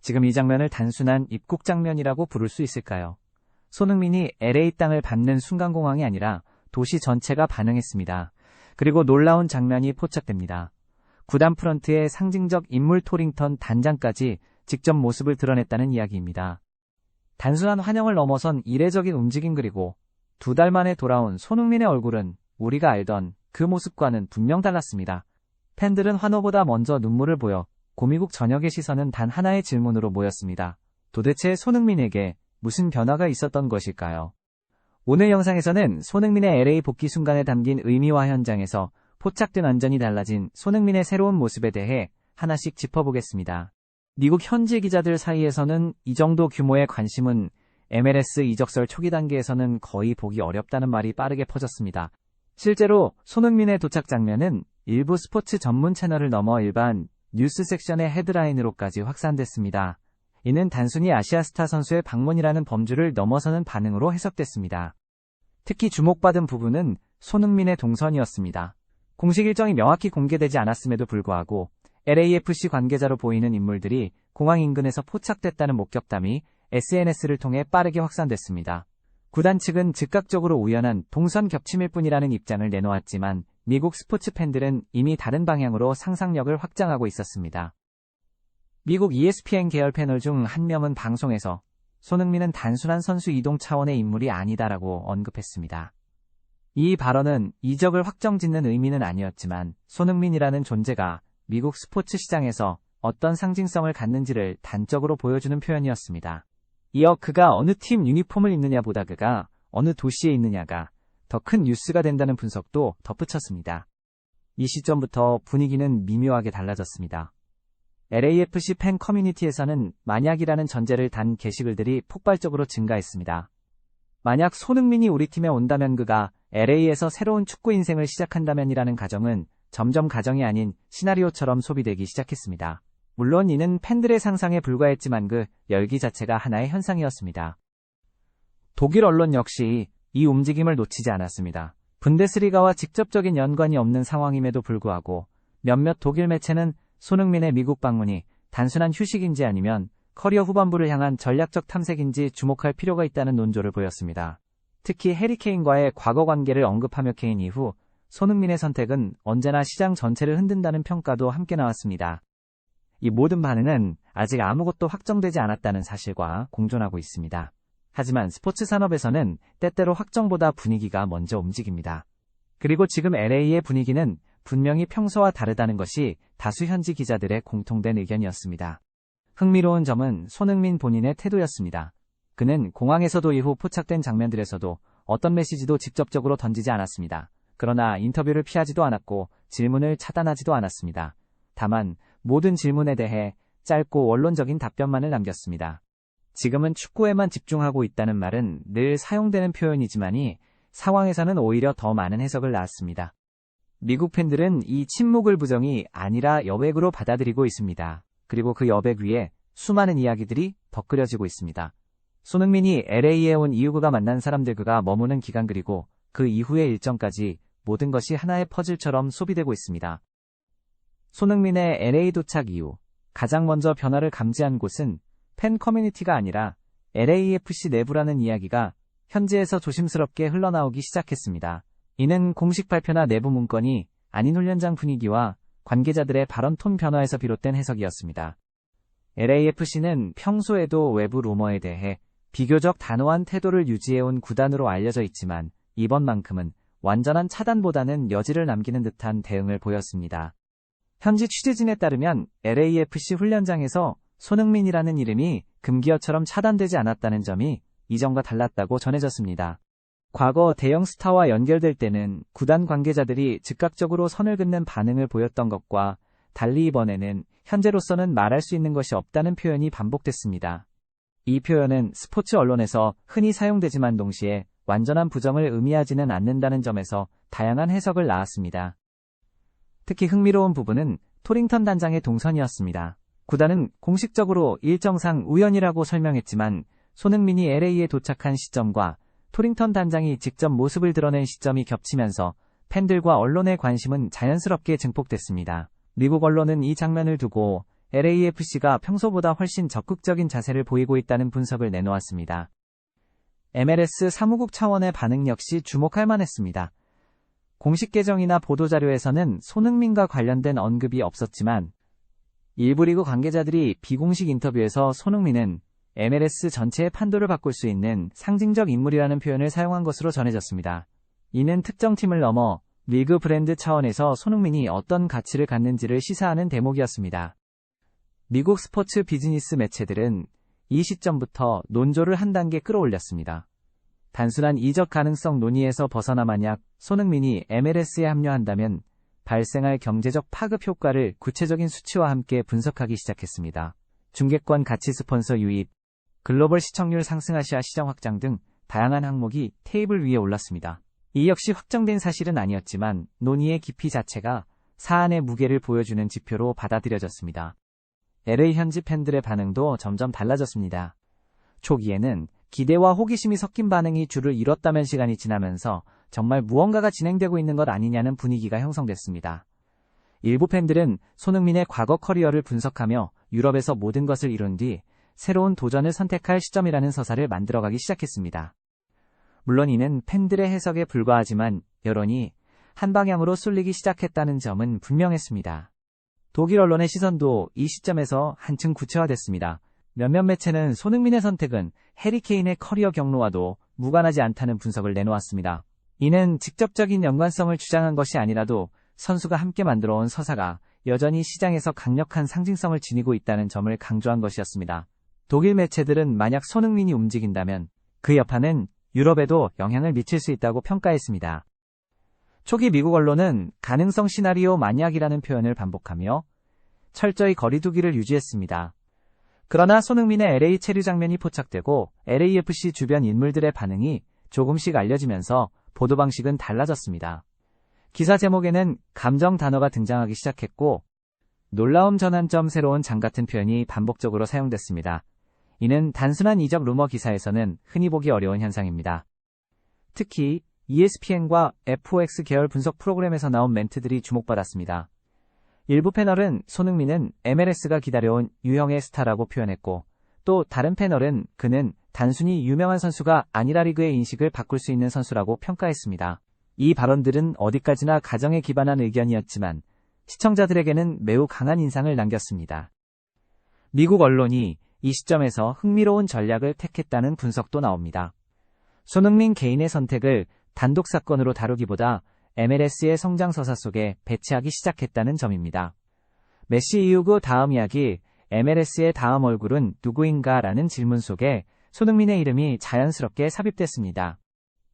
지금 이 장면을 단순한 입국 장면이라고 부를 수 있을까요? 손흥민이 LA 땅을 밟는 순간 공항이 아니라 도시 전체가 반응했습니다. 그리고 놀라운 장면이 포착됩니다. 구단 프런트의 상징적 인물 토링턴 단장까지 직접 모습을 드러냈다는 이야기입니다. 단순한 환영을 넘어선 이례적인 움직임 그리고 두 달 만에 돌아온 손흥민의 얼굴은 우리가 알던 그 모습과는 분명 달랐습니다. 팬들은 환호보다 먼저 눈물을 보여 고미국 전역의 시선은 단 하나의 질문으로 모였습니다. 도대체 손흥민에게 무슨 변화가 있었던 것일까요? 오늘 영상에서는 손흥민의 LA 복귀 순간에 담긴 의미와 현장에서 포착된 완전히 달라진 손흥민의 새로운 모습에 대해 하나씩 짚어보겠습니다. 미국 현지 기자들 사이에서는 이 정도 규모의 관심은 MLS 이적설 초기 단계에서는 거의 보기 어렵다는 말이 빠르게 퍼졌습니다. 실제로 손흥민의 도착 장면은 일부 스포츠 전문 채널을 넘어 일반 뉴스 섹션의 헤드라인으로까지 확산됐습니다. 이는 단순히 아시아 스타 선수의 방문이라는 범주를 넘어서는 반응으로 해석됐습니다. 특히 주목받은 부분은 손흥민의 동선이었습니다. 공식 일정이 명확히 공개되지 않았음에도 불구하고 LAFC 관계자로 보이는 인물들이 공항 인근에서 포착됐다는 목격담이 SNS를 통해 빠르게 확산됐습니다. 구단 측은 즉각적으로 우연한 동선 겹침일 뿐이라는 입장을 내놓았지만 미국 스포츠 팬들은 이미 다른 방향으로 상상력을 확장하고 있었습니다. 미국 ESPN 계열 패널 중 한 명은 방송에서 손흥민은 단순한 선수 이동 차원의 인물이 아니다라고 언급했습니다. 이 발언은 이적을 확정짓는 의미는 아니었지만 손흥민이라는 존재가 미국 스포츠 시장에서 어떤 상징성을 갖는지를 단적으로 보여주는 표현이었습니다. 이어 그가 어느 팀 유니폼을 입느냐보다 그가 어느 도시에 있느냐가 더 큰 뉴스가 된다는 분석도 덧붙였습니다. 이 시점부터 분위기는 미묘하게 달라졌습니다. LAFC 팬 커뮤니티에서는 만약이라는 전제를 단 게시글들이 폭발적으로 증가했습니다. 만약 손흥민이 우리 팀에 온다면 그가 LA에서 새로운 축구 인생을 시작한다면이라는 가정은 점점 가정이 아닌 시나리오처럼 소비되기 시작했습니다. 물론 이는 팬들의 상상에 불과했지만 그 열기 자체가 하나의 현상이었습니다. 독일 언론 역시 이 움직임을 놓치지 않았습니다. 분데스리가와 직접적인 연관이 없는 상황임에도 불구하고 몇몇 독일 매체는 손흥민의 미국 방문이 단순한 휴식인지 아니면 커리어 후반부를 향한 전략적 탐색인지 주목할 필요가 있다는 논조를 보였습니다. 특히 해리 케인과의 과거 관계를 언급하며 케인 이후 손흥민의 선택은 언제나 시장 전체를 흔든다는 평가도 함께 나왔습니다. 이 모든 반응은 아직 아무것도 확정되지 않았다는 사실과 공존하고 있습니다. 하지만 스포츠 산업에서는 때때로 확정보다 분위기가 먼저 움직입니다. 그리고 지금 LA의 분위기는 분명히 평소와 다르다는 것이 다수 현지 기자들의 공통된 의견이었습니다. 흥미로운 점은 손흥민 본인의 태도였습니다. 그는 공항에서도 이후 포착된 장면들에서도 어떤 메시지도 직접적으로 던지지 않았습니다. 그러나 인터뷰를 피하지도 않았고 질문을 차단하지도 않았습니다. 다만 모든 질문에 대해 짧고 원론적인 답변만을 남겼습니다. 지금은 축구에만 집중하고 있다는 말은 늘 사용되는 표현이지만이 상황에서는 오히려 더 많은 해석을 낳았습니다. 미국 팬들은 이 침묵을 부정이 아니라 여백으로 받아들이고 있습니다. 그리고 그 여백 위에 수많은 이야기들이 덧그려지고 있습니다. 손흥민이 LA에 온 이후 그가 만난 사람들 그가 머무는 기간 그리고 그 이후의 일정까지 모든 것이 하나의 퍼즐처럼 소비되고 있습니다. 손흥민의 LA 도착 이후 가장 먼저 변화를 감지한 곳은 팬 커뮤니티가 아니라 LAFC 내부라는 이야기가 현지에서 조심스럽게 흘러나오기 시작했습니다. 이는 공식 발표나 내부 문건이 아닌 훈련장 분위기와 관계자들의 발언 톤 변화에서 비롯된 해석이었습니다. LAFC는 평소에도 외부 루머에 대해 비교적 단호한 태도를 유지해온 구단으로 알려져 있지만 이번만큼은 완전한 차단보다는 여지를 남기는 듯한 대응을 보였습니다. 현지 취재진에 따르면 LAFC 훈련장에서 손흥민이라는 이름이 금기어처럼 차단되지 않았다는 점이 이전과 달랐다고 전해졌습니다. 과거 대형 스타와 연결될 때는 구단 관계자들이 즉각적으로 선을 긋는 반응을 보였던 것과 달리 이번에는 현재로서는 말할 수 있는 것이 없다는 표현이 반복됐습니다. 이 표현은 스포츠 언론에서 흔히 사용되지만 동시에 완전한 부정을 의미하지는 않는다는 점에서 다양한 해석을 낳았습니다. 특히 흥미로운 부분은 토링턴 단장의 동선이었습니다. 구단은 공식적으로 일정상 우연이라고 설명했지만 손흥민이 LA에 도착한 시점과 토링턴 단장이 직접 모습을 드러낸 시점이 겹치면서 팬들과 언론의 관심은 자연스럽게 증폭됐습니다. 미국 언론은 이 장면을 두고 LAFC가 평소보다 훨씬 적극적인 자세를 보이고 있다는 분석을 내놓았습니다. MLS 사무국 차원의 반응 역시 주목할 만했습니다. 공식 계정이나 보도자료에서는 손흥민과 관련된 언급이 없었지만 일부 리그 관계자들이 비공식 인터뷰에서 손흥민은 MLS 전체의 판도를 바꿀 수 있는 상징적 인물이라는 표현을 사용한 것으로 전해졌습니다. 이는 특정 팀을 넘어 리그 브랜드 차원에서 손흥민이 어떤 가치를 갖는지를 시사하는 대목이었습니다. 미국 스포츠 비즈니스 매체들은 이 시점부터 논조를 한 단계 끌어올렸습니다. 단순한 이적 가능성 논의에서 벗어나 만약 손흥민이 MLS에 합류한다면 발생할 경제적 파급 효과를 구체적인 수치와 함께 분석하기 시작했습니다. 중계권 가치 스폰서 유입, 글로벌 시청률 상승 아시아 시장 확장 등 다양한 항목이 테이블 위에 올랐습니다. 이 역시 확정된 사실은 아니었지만 논의의 깊이 자체가 사안의 무게를 보여주는 지표로 받아들여졌습니다. LA 현지 팬들의 반응도 점점 달라졌습니다. 초기에는 기대와 호기심이 섞인 반응이 줄을 이뤘다면 시간이 지나면서 정말 무언가가 진행되고 있는 것 아니냐는 분위기가 형성됐습니다. 일부 팬들은 손흥민의 과거 커리어를 분석하며 유럽에서 모든 것을 이룬 뒤 새로운 도전을 선택할 시점이라는 서사를 만들어가기 시작했습니다. 물론 이는 팬들의 해석에 불과하지만 여론이 한 방향으로 쏠리기 시작했다는 점은 분명했습니다. 독일 언론의 시선도 이 시점에서 한층 구체화됐습니다. 몇몇 매체는 손흥민의 선택은 해리케인의 커리어 경로와도 무관하지 않다는 분석을 내놓았습니다. 이는 직접적인 연관성을 주장한 것이 아니라도 선수가 함께 만들어온 서사가 여전히 시장에서 강력한 상징성을 지니고 있다는 점을 강조한 것이었습니다. 독일 매체들은 만약 손흥민이 움직인다면 그 여파는 유럽에도 영향을 미칠 수 있다고 평가했습니다. 초기 미국 언론은 가능성 시나리오 만약이라는 표현을 반복하며 철저히 거리두기를 유지했습니다. 그러나 손흥민의 LA 체류 장면이 포착되고 LAFC 주변 인물들의 반응이 조금씩 알려지면서 보도 방식은 달라졌습니다. 기사 제목에는 감정 단어가 등장하기 시작했고 놀라움 전환점 새로운 장 같은 표현이 반복적으로 사용됐습니다. 이는 단순한 이적 루머 기사에서는 흔히 보기 어려운 현상입니다. 특히 ESPN과 FOX 계열 분석 프로그램에서 나온 멘트들이 주목받았습니다. 일부 패널은 손흥민은 MLS가 기다려온 유형의 스타라고 표현했고 또 다른 패널은 그는 단순히 유명한 선수가 아니라 리그의 인식을 바꿀 수 있는 선수라고 평가했습니다. 이 발언들은 어디까지나 가정에 기반한 의견이었지만 시청자들에게는 매우 강한 인상을 남겼습니다. 미국 언론이 이 시점에서 흥미로운 전략을 택했다는 분석도 나옵니다. 손흥민 개인의 선택을 단독 사건으로 다루기보다 MLS의 성장 서사 속에 배치하기 시작했다는 점입니다. 메시 이후 그 다음 이야기 MLS의 다음 얼굴은 누구인가 라는 질문 속에 손흥민의 이름이 자연스럽게 삽입됐습니다.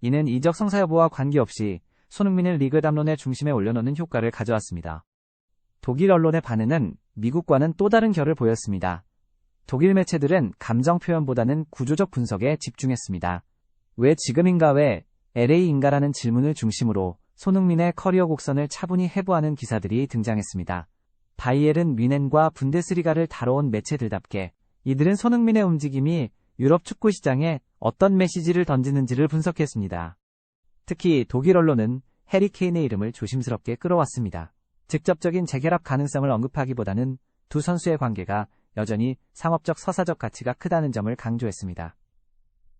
이는 이적 성사 여부와 관계없이 손흥민을 리그 담론의 중심에 올려놓는 효과를 가져왔습니다. 독일 언론의 반응은 미국과는 또 다른 결을 보였습니다. 독일 매체들은 감정 표현보다는 구조적 분석에 집중했습니다. 왜 지금인가 왜 LA인가라는 질문을 중심으로 손흥민의 커리어 곡선을 차분히 해부하는 기사들이 등장했습니다. 바이에른 뮌헨과 분데스리가를 다뤄온 매체들답게 이들은 손흥민의 움직임이 유럽 축구 시장에 어떤 메시지를 던지는지를 분석했습니다. 특히 독일 언론은 해리 케인의 이름을 조심스럽게 끌어왔습니다. 직접적인 재결합 가능성을 언급하기보다는 두 선수의 관계가 여전히 상업적 서사적 가치가 크다는 점을 강조했습니다.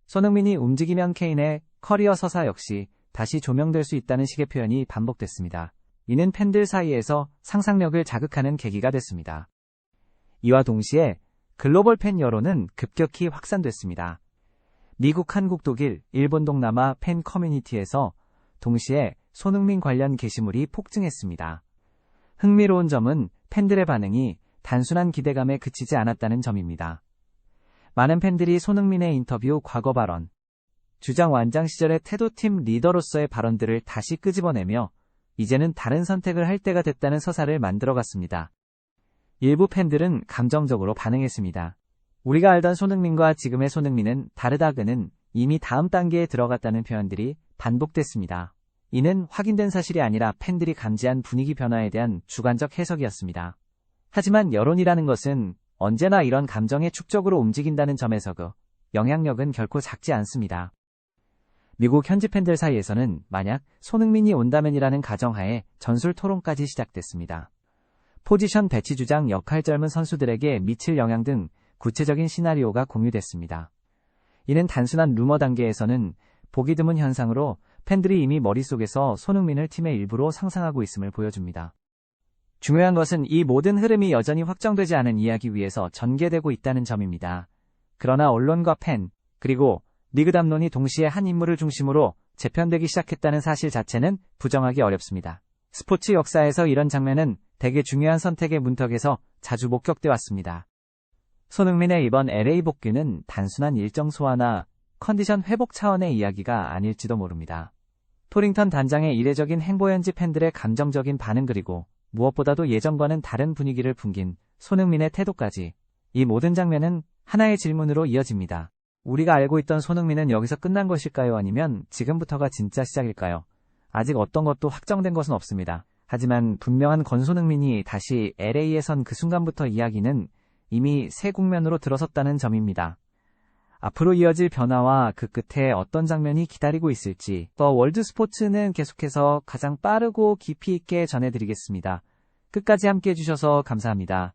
손흥민이 움직이면 케인의 커리어 서사 역시 다시 조명될 수 있다는 식의 표현이 반복됐습니다. 이는 팬들 사이에서 상상력을 자극하는 계기가 됐습니다. 이와 동시에 글로벌 팬 여론은 급격히 확산됐습니다. 미국, 한국, 독일, 일본, 동남아 팬 커뮤니티에서 동시에 손흥민 관련 게시물이 폭증했습니다. 흥미로운 점은 팬들의 반응이 단순한 기대감에 그치지 않았다는 점입니다. 많은 팬들이 손흥민의 인터뷰 과거 발언, 주장 완장 시절의 태도팀 리더로서의 발언들을 다시 끄집어내며 이제는 다른 선택을 할 때가 됐다는 서사를 만들어갔습니다. 일부 팬들은 감정적으로 반응했습니다. 우리가 알던 손흥민과 지금의 손흥민은 다르다 그는 이미 다음 단계에 들어갔다는 표현들이 반복됐습니다. 이는 확인된 사실이 아니라 팬들이 감지한 분위기 변화에 대한 주관적 해석이었습니다. 하지만 여론이라는 것은 언제나 이런 감정의 축적으로 움직인다는 점에서 그 영향력은 결코 작지 않습니다. 미국 현지 팬들 사이에서는 만약 손흥민이 온다면이라는 가정하에 전술 토론까지 시작됐습니다. 포지션 배치 주장 역할 젊은 선수들에게 미칠 영향 등 구체적인 시나리오가 공유됐습니다. 이는 단순한 루머 단계에서는 보기 드문 현상으로 팬들이 이미 머릿속에서 손흥민을 팀의 일부로 상상하고 있음을 보여줍니다. 중요한 것은 이 모든 흐름이 여전히 확정되지 않은 이야기 위에서 전개되고 있다는 점입니다. 그러나 언론과 팬, 그리고 리그 담론이 동시에 한 인물을 중심으로 재편되기 시작했다는 사실 자체는 부정하기 어렵습니다. 스포츠 역사에서 이런 장면은 대개 중요한 선택의 문턱에서 자주 목격돼 왔습니다. 손흥민의 이번 LA 복귀는 단순한 일정 소화나 컨디션 회복 차원의 이야기가 아닐지도 모릅니다. 토링턴 단장의 이례적인 행보연지 팬들의 감정적인 반응 그리고 무엇보다도 예전과는 다른 분위기를 풍긴 손흥민의 태도까지 이 모든 장면은 하나의 질문으로 이어집니다. 우리가 알고 있던 손흥민은 여기서 끝난 것일까요? 아니면 지금부터가 진짜 시작일까요? 아직 어떤 것도 확정된 것은 없습니다. 하지만 분명한 권손흥민이 다시 LA에 선 그 순간부터 이야기는 이미 새 국면으로 들어섰다는 점입니다. 앞으로 이어질 변화와 그 끝에 어떤 장면이 기다리고 있을지 더 월드 스포츠는 계속해서 가장 빠르고 깊이 있게 전해드리겠습니다. 끝까지 함께 해주셔서 감사합니다.